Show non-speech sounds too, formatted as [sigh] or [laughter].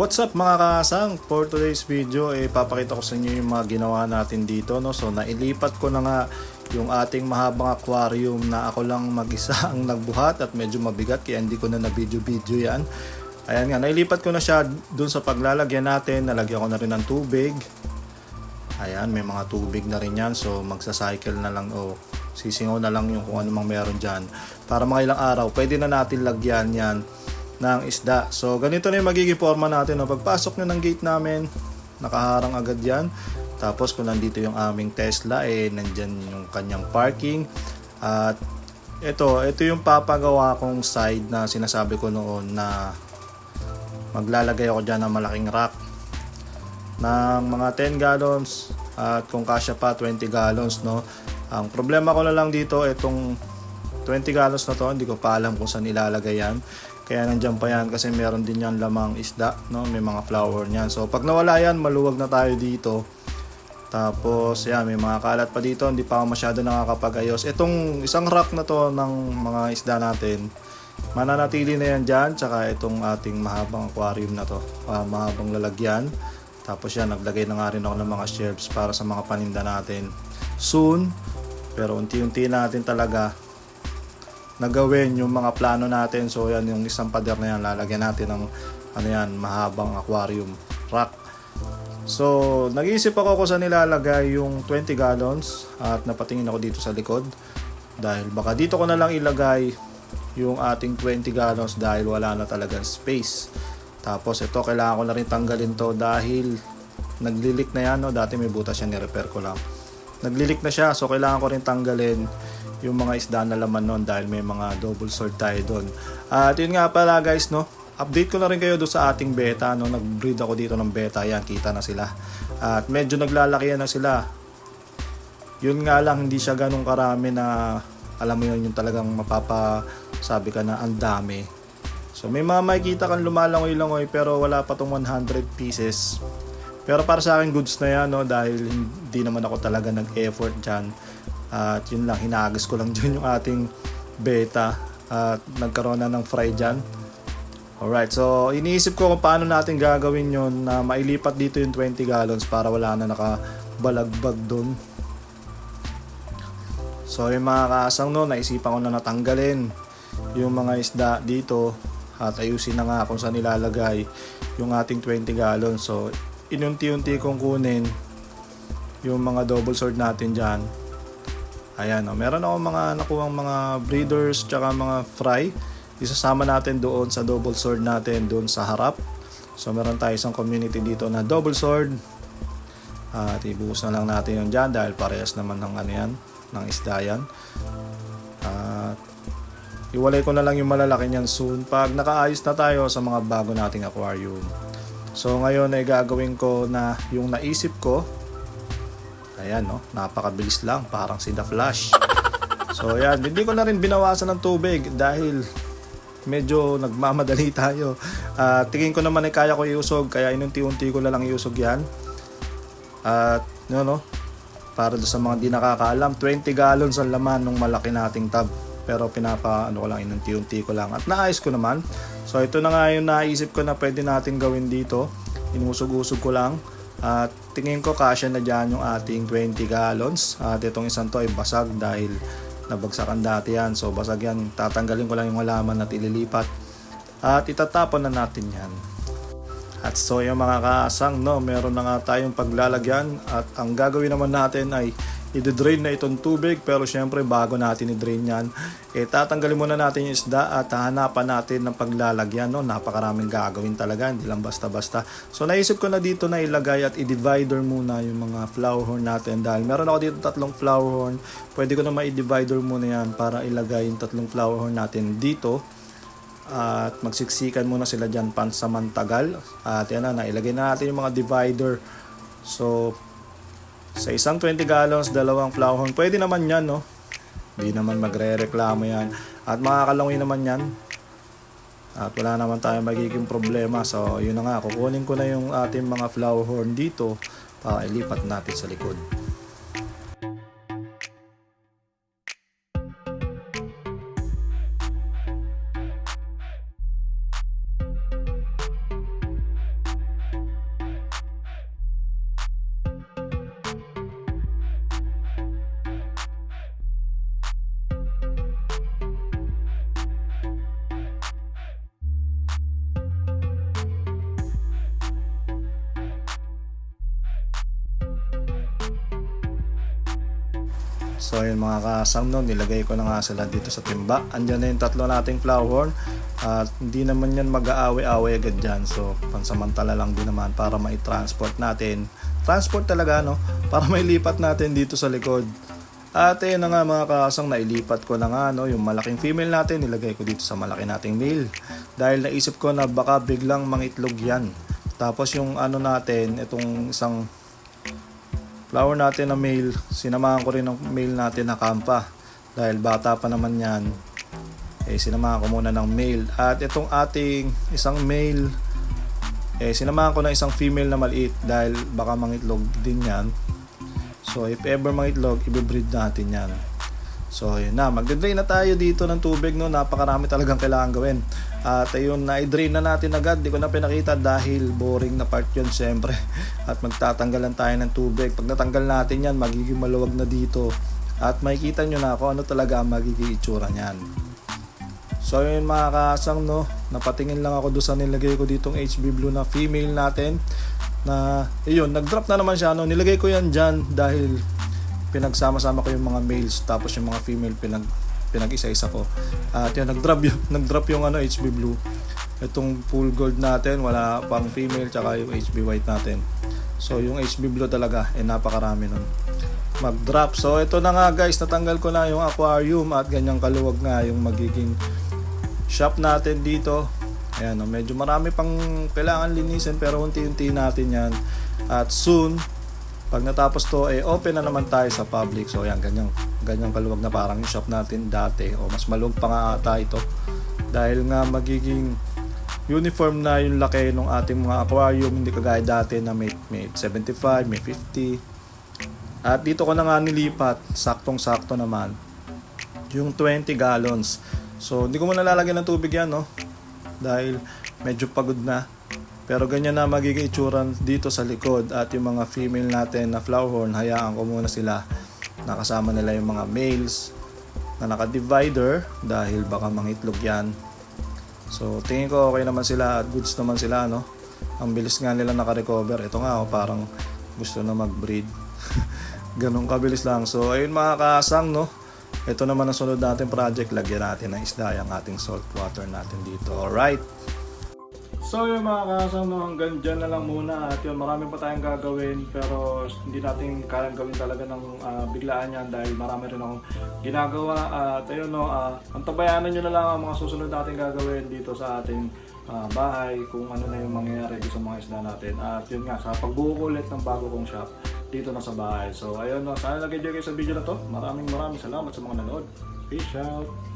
What's up mga kasang? For today's video, eh, papakita ko sa inyo yung mga ginawa natin dito. No? So, nailipat ko na nga yung ating mahabang aquarium na ako lang mag-isa [laughs] ang nagbuhat at medyo mabigat kaya hindi ko na na-video-video yan. Ayan nga, nailipat ko na siya dun sa paglalagyan natin. Nalagyan ko na rin ng tubig. Ayan, may mga tubig na rin yan. So, magsa-cycle na lang o sisingaw na lang yung kung ano mang meron dyan. Para mga ilang araw, pwede na natin lagyan yan ng isda. So, ganito na yung magiging forma natin. No? Pagpasok nyo ng gate namin, nakaharang agad yan. Tapos, kung nandito yung aming Tesla, eh, nandyan yung kanyang parking. At, ito, ito yung papagawa kong side na sinasabi ko noon na maglalagay ako dyan ng malaking rack ng mga 10 gallons at kung kasya pa 20 gallons no ang problema ko na lang dito itong 20 gallons na to hindi ko pa alam kung saan ilalagay yan kaya nandiyan pa yan kasi meron din yan lamang isda no? May mga flower niyan. So pag nawala yan maluwag na tayo dito. Tapos yan may mga kalat pa dito. Hindi pa ako masyado nakakapagayos. Itong isang rack na to ng mga isda natin mananatili na yan dyan tsaka itong ating mahabang aquarium na to. Ah, mahabang lalagyan. Tapos yan, naglagay na nga rin ako ng mga shelves para sa mga paninda natin. Soon. Pero unti-unti natin talaga nagawin yung mga plano natin. So yan, yung isang pader na yan, lalagyan natin ng ano yan, mahabang aquarium rack. So, nag-iisip ako kung saan nilalagay yung 20 gallons at napatingin ako dito sa likod. Dahil baka dito ko na lang ilagay yung ating 20 gallons dahil wala na talagang space. Tapos ito, kailangan ko na rin tanggalin to dahil naglilik na yan. No? Dati may butas yan, ni-repair ko lang. Naglilik na siya, so kailangan ko rin tanggalin yung mga isda na laman nun dahil may mga double sword tayo doon. At yun nga pala guys, no? Update ko na rin kayo doon sa ating beta. No? Nag-breed ako dito ng beta. Yan, kita na sila. At medyo naglalaki na sila. Yun nga lang, hindi siya ganun karami na alam mo yun, yung talagang mapapasabi ka na ang dami. So may mga makikita kang lumalangoy-langoy pero wala pa tong 100 pieces. Pero para sa akin goods na yan no dahil hindi naman ako talaga nag-effort dyan. At yun lang, hinagis ko lang [laughs] dyan yung ating beta at nagkaroon na ng fry dyan. Alright, so iniisip ko kung paano natin gagawin yon na mailipat dito yung 20 gallons para wala na nakabalagbag doon. So yung mga kasang no, naisipan ko na natanggalin yung mga isda dito at ayusin na nga kung saan ilalagay yung ating 20 gallons. So inunti-unti kong kunin yung mga double sword natin dyan. Ayan, no. meron ako mga nakuhang mga breeders tsaka mga fry. Isasama natin doon sa double sword natin doon sa harap. So meron tayo isang community dito na double sword. At ibuhos na lang natin yun dyan dahil parehas naman ng ano yan, ng isda yan. At iwalay ko na lang yung malalaki niyan soon pag nakaayos na tayo sa mga bago nating aquarium. So ngayon ay gagawin ko na yung naisip ko. Ayan no, napakabilis lang, parang si The Flash. So ayan, hindi ko na rin binawasan ng tubig dahil medyo nagmamadali [laughs] tayo. Uh, tingin ko naman ay kaya ko iusog kaya inunti-unti ko na lang iusog yan. At yun no, para sa mga di nakakaalam, 20 gallons ang laman ng malaki nating tub. Pero pinapa ano ko lang inunti-unti ko lang at naayos ko naman. So ito na nga yung naisip ko na pwede natin gawin dito. Inusog-usog ko lang. At tingin ko kasya na dyan yung ating 20 gallons. At itong isang to ay basag dahil nabagsakan dati yan. So basag yan. Tatanggalin ko lang yung halaman at ililipat. At itatapon na natin yan. At so yung mga kaasang, no, meron na nga tayong paglalagyan at ang gagawin naman natin ay i-drain na itong tubig pero syempre bago natin i-drain yan eh tatanggalin muna natin yung isda at hahanapan natin ng paglalagyan no? Napakaraming gagawin talaga hindi lang basta basta so naisip ko na dito na ilagay at i-divider muna yung mga flower horn natin. Dahil meron ako dito tatlong flower horn pwede ko na ma-divider muna yan para ilagay yung tatlong flower horn natin dito. At magsiksikan muna sila dyan pansamantagal. At yan na nailagay na natin yung mga divider. So sa isang 20 gallons, dalawang flower horn, pwede naman yan, no? Hindi naman magre-reklamo yan. At makakalangoy naman yan. At wala naman tayong magiging problema. So, yun na nga. Kukunin ko na yung ating mga flower horn dito para ilipat natin sa likod. So yun mga kasang no, nilagay ko na nga sila dito sa timba. Andyan na yung tatlo nating flower horn. At hindi naman yan mag-aaway-away agad dyan. So pansamantala lang din naman para mai-transport natin. Transport talaga no, para [laughs] mailipat natin dito sa likod. At ayun na nga mga kasang nailipat ko na nga no, yung malaking female natin nilagay ko dito sa malaki nating male. Dahil naisip ko na baka biglang mangitlog yan. Tapos yung ano natin, itong isang flower natin na male, sinamahan ko rin ng male natin na kampa. Dahil bata pa naman yan, eh sinamahan ko muna ng male. At itong ating isang male, eh sinamahan ko ng isang female na maliit dahil baka mangitlog din yan. So if ever mangitlog, ibibreed natin yan. So yun na, magde-drain na tayo dito ng tubig no, napakarami talagang kailangan gawin. At ayun, na-drain na natin agad, di ko na pinakita dahil boring na part yun syempre. [laughs] At magtatanggalan tayo ng tubig. Pag natanggal natin yan, magiging maluwag na dito. At makikita nyo na kung ano talaga ang magiging itsura niyan. So yun mga kasang no, napatingin lang ako doon sa nilagay ko ditong HB Blue na female natin na ayun, nag-drop na naman siya no. Nilagay ko yan dyan dahil pinagsama-sama ko yung mga males tapos yung mga female pinag pinag-isa-isa ko. At yun, nag-drop yung, [laughs] nag-drop yung ano, HB Blue. Itong full gold natin, wala pang female tsaka yung HB white natin. So yung HB Blue talaga, eh napakarami nun. Mag-drop. So ito na nga guys, natanggal ko na yung aquarium at ganyang kaluwag nga yung magiging shop natin dito. Ayan, medyo marami pang kailangan linisin pero unti-unti natin yan. At soon, pag natapos to, eh, open na naman tayo sa public. So, ayan, ganyang, ganyang kaluwag na parang shop natin dati. O, mas maluwag pa nga ata ito. Dahil nga magiging uniform na yung laki ng ating mga aquarium. Hindi kagaya dati na may, may 75, may 50. At dito ko na nga nilipat, saktong-sakto naman, yung 20 gallons. So, hindi ko muna lalagyan ng tubig yan, no? Dahil medyo pagod na. Pero ganyan na magiging itsura dito sa likod at yung mga female natin na flower horn, hayaan ko muna sila. Nakasama nila yung mga males na naka-divider dahil baka mangitlog yan. So tingin ko okay naman sila at goods naman sila no. Ang bilis nga nila naka-recover. Ito nga oh, parang gusto na mag-breed. [laughs] Ganun kabilis lang. So ayun mga kasang no. Ito naman ang sunod natin project. Lagyan natin ng isda yung ating salt water natin dito. Alright. So yung mga kasama hanggang dyan na lang muna. At yun marami pa tayong gagawin pero hindi natin kayang gawin talaga ng ah, biglaan yan dahil marami rin akong ginagawa. At ayun no, uh, antabayanan nyo na lang ang mga susunod natin gagawin dito sa ating ah, bahay kung ano na yung mangyayari sa mga isda natin. At yun nga sa pagbuo ulit ng bago kong shop dito na sa bahay. So ayun no, sana nag-enjoy kayo sa video na to. Maraming maraming salamat sa mga nanood. Peace out